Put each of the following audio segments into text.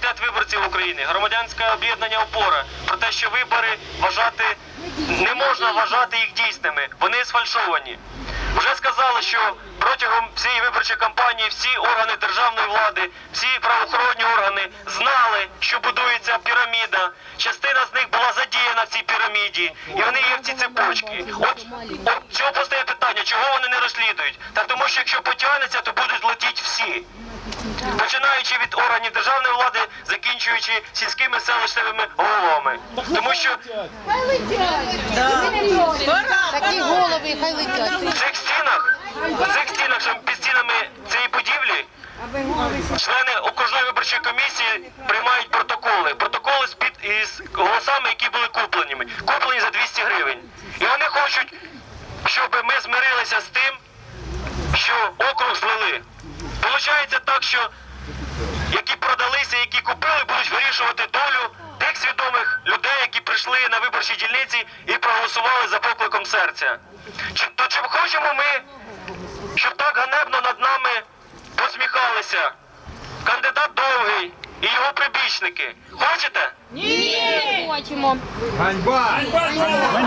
комітет виборців України, громадянське об'єднання опора про те, що вибори вважати не можна вважати їх дійсними. Вони сфальшовані. Вже сказали, що протягом всієї виборчої кампанії всі органи державної влади, всі правоохоронні органи знали, що будується піраміда. Частина з них була задіяна в цій піраміді, і вони є в ці цепочки. От, от цього постає питання, чого вони не розслідують? Та тому, що якщо потягнеться, то будуть летіти всі. Починаючи від органів державної влади, закінчуючи сільськими селищними головами. Тому що Такі голови хай летять. в цих стінах, в цих стінах, що під стінами цієї будівлі, члени окружної виборчої комісії приймають протоколи. Протоколи з під із голосами, які були купленими, куплені за 200 гривень. І вони хочуть, щоб ми змирилися з тим, що округ злили. Получається так, що які продалися, які купили, будуть вирішувати долю тих свідомих людей, які прийшли на виборчі дільниці і проголосували за покликом серця. Чи то чи хочемо ми, щоб так ганебно над нами посміхалися? Кандидат довгий і його прибічники. Хочете? Хочемо. Ганьба! Ганьба!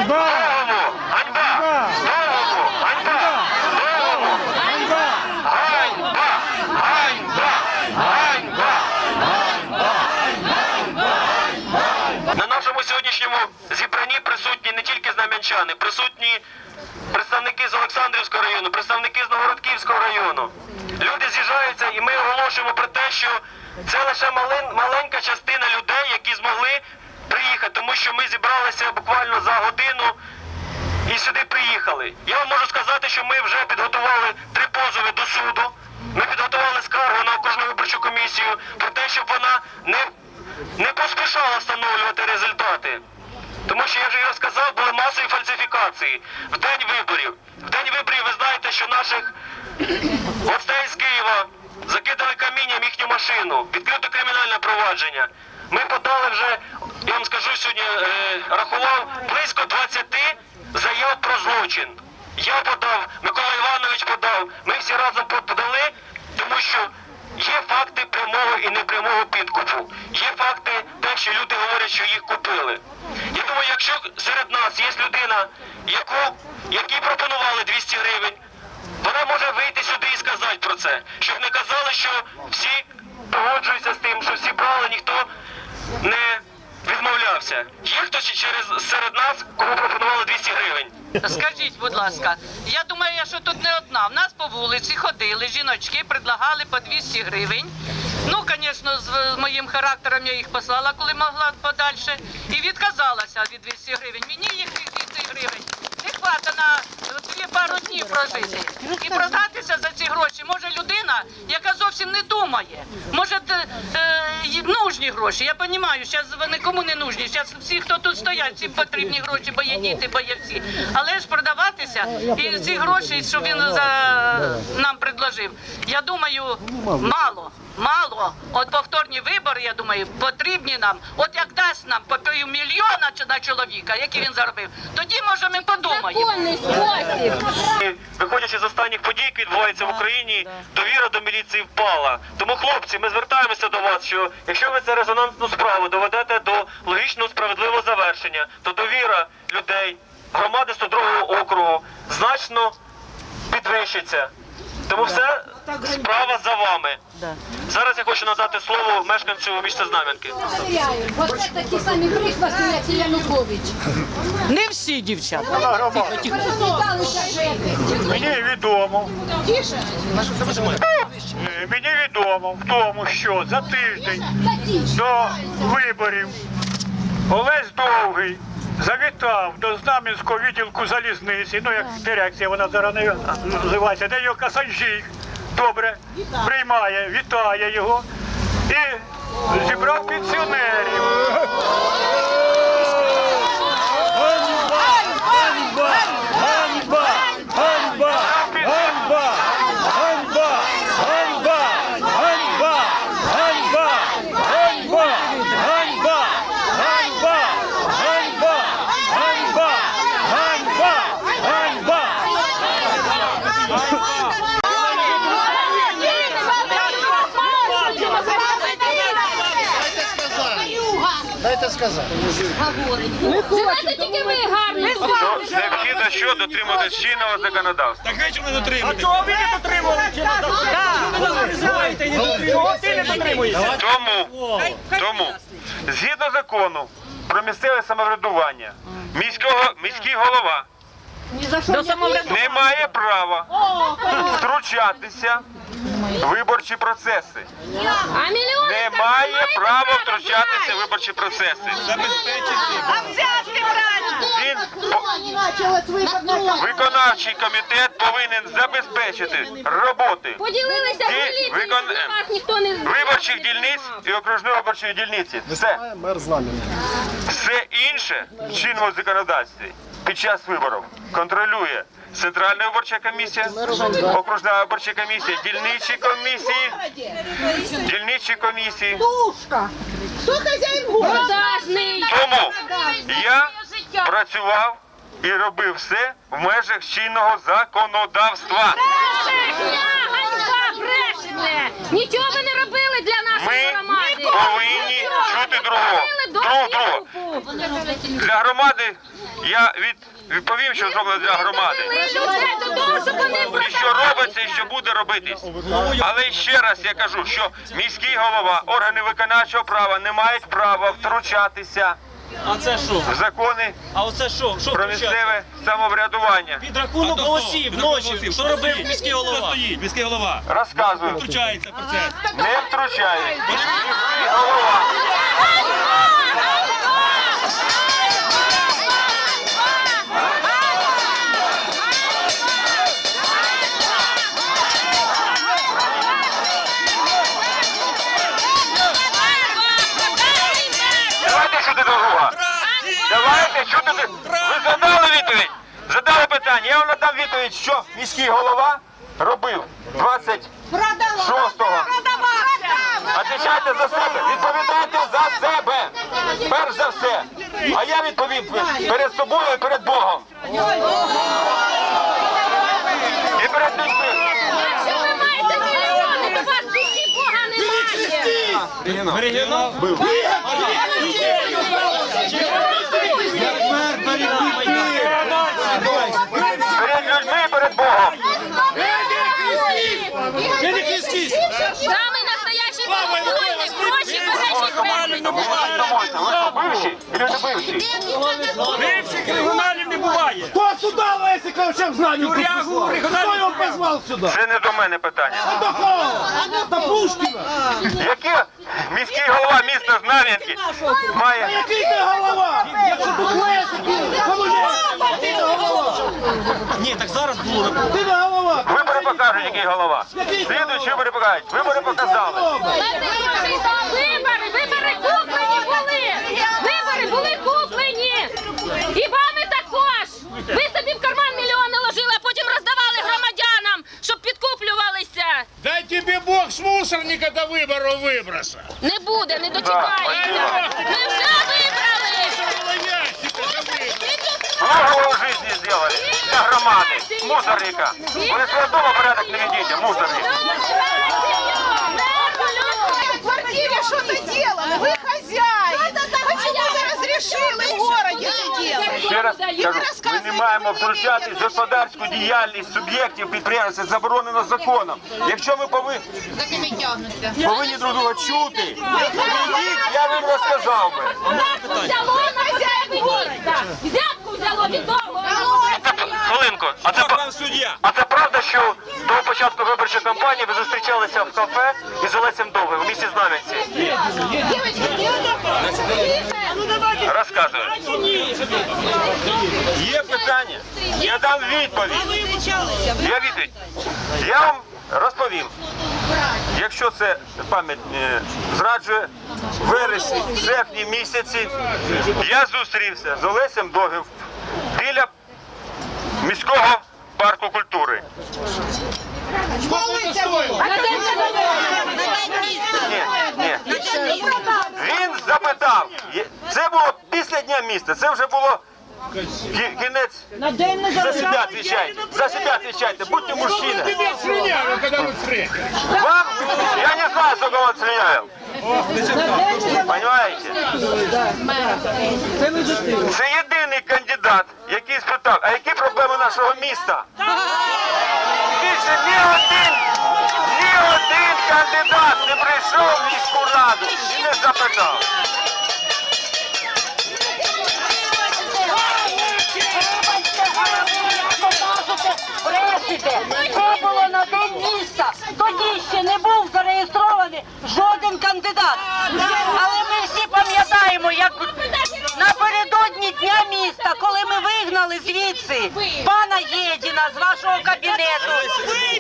Довгому! Ганьба! Довгому! Ганьба! Довгому! Ганьба! Ганьба! Ганьба! Ганьба! На нашому сьогоднішньому зібранні присутні не тільки присутні представники з Олександрівського району, представники з Новгородківського району. Люди з'їжджаються і ми оголошуємо про те, що це лише маленька частина людей, які змогли приїхати, тому що ми зібралися буквально за годину і сюди приїхали. Я вам можу сказати, що ми вже підготували три позови до суду. Ми підготували скаргу на окружну виборчу комісію про те, щоб вона не, не поспішала встановлювати результати. Тому що я вже його сказав, були масові фальсифікації в день виборів. В день виборів ви знаєте, що наших гостей з Києва закидали камінням їхню машину, відкрито кримінальне провадження. Ми подали вже, я вам скажу сьогодні, е, рахував близько 20 заяв про злочин. Я подав, Микола Іванович подав, ми всі разом подали, тому що є факти прямого і непрямого підкупу. Є факти те, що люди говорять, що їх купили. Я думаю, якщо серед нас є людина, яку, якій пропонували 200 гривень, вона може вийти сюди і сказати про це, щоб не казали, що всі погоджуються з тим, що всі брали, ніхто не відмовлявся. Є хтось через серед нас, кому пропонували 200 гривень. Скажіть, будь ласка, я думаю, що тут не одна. В нас по вулиці ходили жіночки, предлагали по 200 гривень. Ну, звісно, з моїм характером я їх послала, коли могла подальше, і відказалася від 200 гривень. Мені їх 200 гривень не на дві пару днів прожити. І продатися за ці гроші може людина, яка зовсім не думає. Може, е, нужні гроші. Я розумію, зараз вони кому не нужні. Зараз всі, хто тут стоять, всім потрібні гроші, бо є діти, бо є всі. Але ж продаватися і ці гроші, що він за нам предложив, я думаю, мало. Мало, от повторні вибори, я думаю, потрібні нам. От як дасть нам по півмільйона на чоловіка, який він заробив, тоді може ми подумаємо. Виходячи з останніх подій, які відбуваються в Україні, довіра до міліції впала. Тому, хлопці, ми звертаємося до вас, що якщо ви це резонансну справу доведете до логічного справедливого завершення, то довіра людей, громади 102 округу значно підвищиться. Тому все справа за вами. Зараз я хочу надати слово мешканцю міста Знам'янки. Оце такі самі прихвасти, як і Янукович. Не всі дівчата. Пересміхалися жити. Мені відомо. Е, Мені відомо в тому, що за тиждень до виборів Олесь Довгий завітав до Знам'янського відділку залізниці, ну як дирекція вона зараз не називається, де його Касанжік? Добре. Приймає, вітає його. І зібрав пенсіонерів. Це сказати. Живете тільки ви гарно. То необхідно що дотримуватись чинного законодавства. Так ви чому не дотримуєтесь? А чого ви не дотримували? Тому, тому, згідно закону про місцеве самоврядування, міського, міський голова не має права втручатися виборчі процеси. А мільйони Не там має мають права право втручатися в виборчі процеси. Брати! Він виконавчий комітет повинен забезпечити роботи Поділилися Ті викон- ніхто не виборчих дільниць і окружної виборчої дільниці. Все. Все інше в чинному законодавстві під час виборів контролює Центральна виборча комісія, окружна виборча комісія, дільничі комісії, дільничі комісії. продажний. Тому я працював і робив все в межах чинного законодавства. Нічого ви не робили для нашої Ми громади. повинні чути другого. Друг друга. Для громади я від, відповім, що зроблено для громади. І що робиться, і що буде робитись. Але ще раз я кажу, що міський голова, органи виконавчого права не мають права втручатися А це що? в закони А оце що? Що про місцеве самоврядування. Під рахунок голосів ночі. Що робив міський голова? Стоїть? Міський голова. Розказую, Втручається в процес. не втручаюсь. Міський голова. Ви задали відповідь. Задали питання. Я вам надам відповідь, що міський голова робив 26-го. Отвечайте за себе. Відповідайте за себе. Перш за все. А я відповім перед собою і перед Богом. І перед людьми. Якщо ви маєте мільйони, то вас душі Бога немає. Регіонал? Перед перед Богом. Самий настоящий волонтер, гроші бережіть? Ви що, бивші? Не? Бивших регіоналів не буває. Хто сюда, если ковчег чим Рягу, Хто його позвав сюди? Це не до мене питання. До кого? Міський голова міста Знам'янки має Який ти голова? Ти не голова. Ні, так зараз було. Ти не голова. Вибори покажуть, який голова. Слідуючі вибори покажуть. Вибори показали. Вибори, вибори вибори, були! Вибори були куплені! І вами також! Ви собі в карман мільйони ложили, а потім роздавали громадянам, щоб підкуплювалися! Дай тебе Бог с мусорника до вибору выброса. Не буде, не дочекаєте! Ми вже вибрали! Для громади. Мусорника. Ви свідомо порядок не ведете, мусорник. Ще раз кажу, ми не маємо втручатись в господарську діяльність суб'єктів підприємства, це заборонено законом. Якщо ми повинні, повинні друг друга чути, прийдіть, я вам розказав би. Взяло на міста! Взятку взяло від того! Хвилинку, а це, Пан суддя. а це правда, що до початку виборчої кампанії ви зустрічалися в кафе із Олесем Довгим у місті Знам'янці? Розказую. Є питання? Я дам відповідь. Я відповідь. Я вам розповім. Якщо це пам'ять е, зраджує, в вересні, серпні місяці я зустрівся з Олесем Довгим біля міського парку культури. Ні, ні. Він запитав. Це було після дня міста. Це вже було кі- кінець. За себе відповідайте. За себе відповідайте. Будьте мужчини. Тебя слюнявил, когда вы встретились. Вам? Я не знаю, сколько он слиняю. Понимаете? Це єдиний кандидат, який спитав, а які проблеми нашого міста? Більше ні один, ні один кандидат не прийшов в міську раду і не запитав. Це було на день міста. Тоді ще не був зареєстрований жоден кандидат. Але ми всі пам'ятаємо, як напередодні дня міста, коли ми вигнали звідси пана Єдіна з вашого кабінету.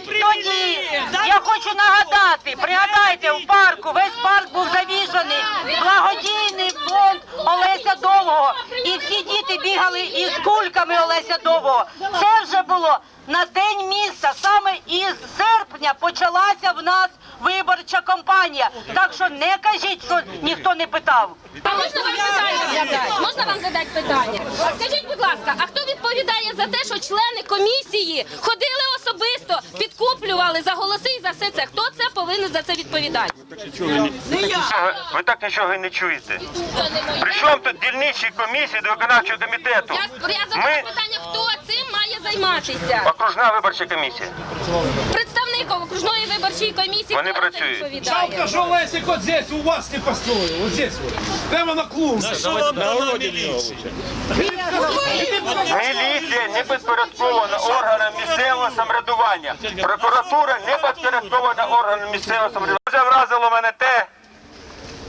Тоді я хочу нагадати, пригадайте, в парку весь парк був завішаний благодійний фонд Олеся Довгого. І всі діти бігали із кульками Олеся Довгого. Це вже було на день міста. Саме із серпня почалася в нас виборча кампанія. Так що не кажіть, що ніхто не питав. А можна вам задати? Можна вам задати питання? Скажіть, будь ласка, а хто відповідає за те, що члени комісії ходили особисто, підкуплювали за голоси і за все це? Хто це повинен за це відповідати? Ви, так нічого і не чуєте. Причому тут дільничі комісії до виконавчого комітету? Я, я задаю Ми питання, хто цим має займатися? окружна виборча комісія. Представник окружної виборчої комісії, Вони хто за це працюють. відповідає? Жалко, что Лесик вот здесь у вас не построил. Вот здесь вот. Прямо на клумбе. Що вам дала міліція? Міліція не підпорядкована органам місцевого самоврядування. Прокуратура не підпорядкована органам місцевого самоврядування. Дуже вразило мене те,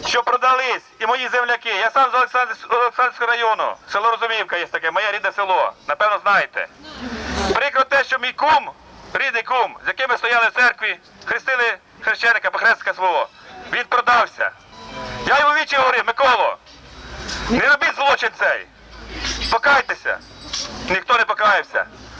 що продались і мої земляки. Я сам з Олександр... Олександрівського району. Село Розумівка є таке, моє рідне село. Напевно, знаєте. Прикро те, що мій кум, рідний кум, з яким ми стояли в церкві, хрестили хрещеника, похрестика свого, він продався. Я йому вічі говорив, Миколо, не робіть злочин цей. Покайтеся. Ніхто не покаявся.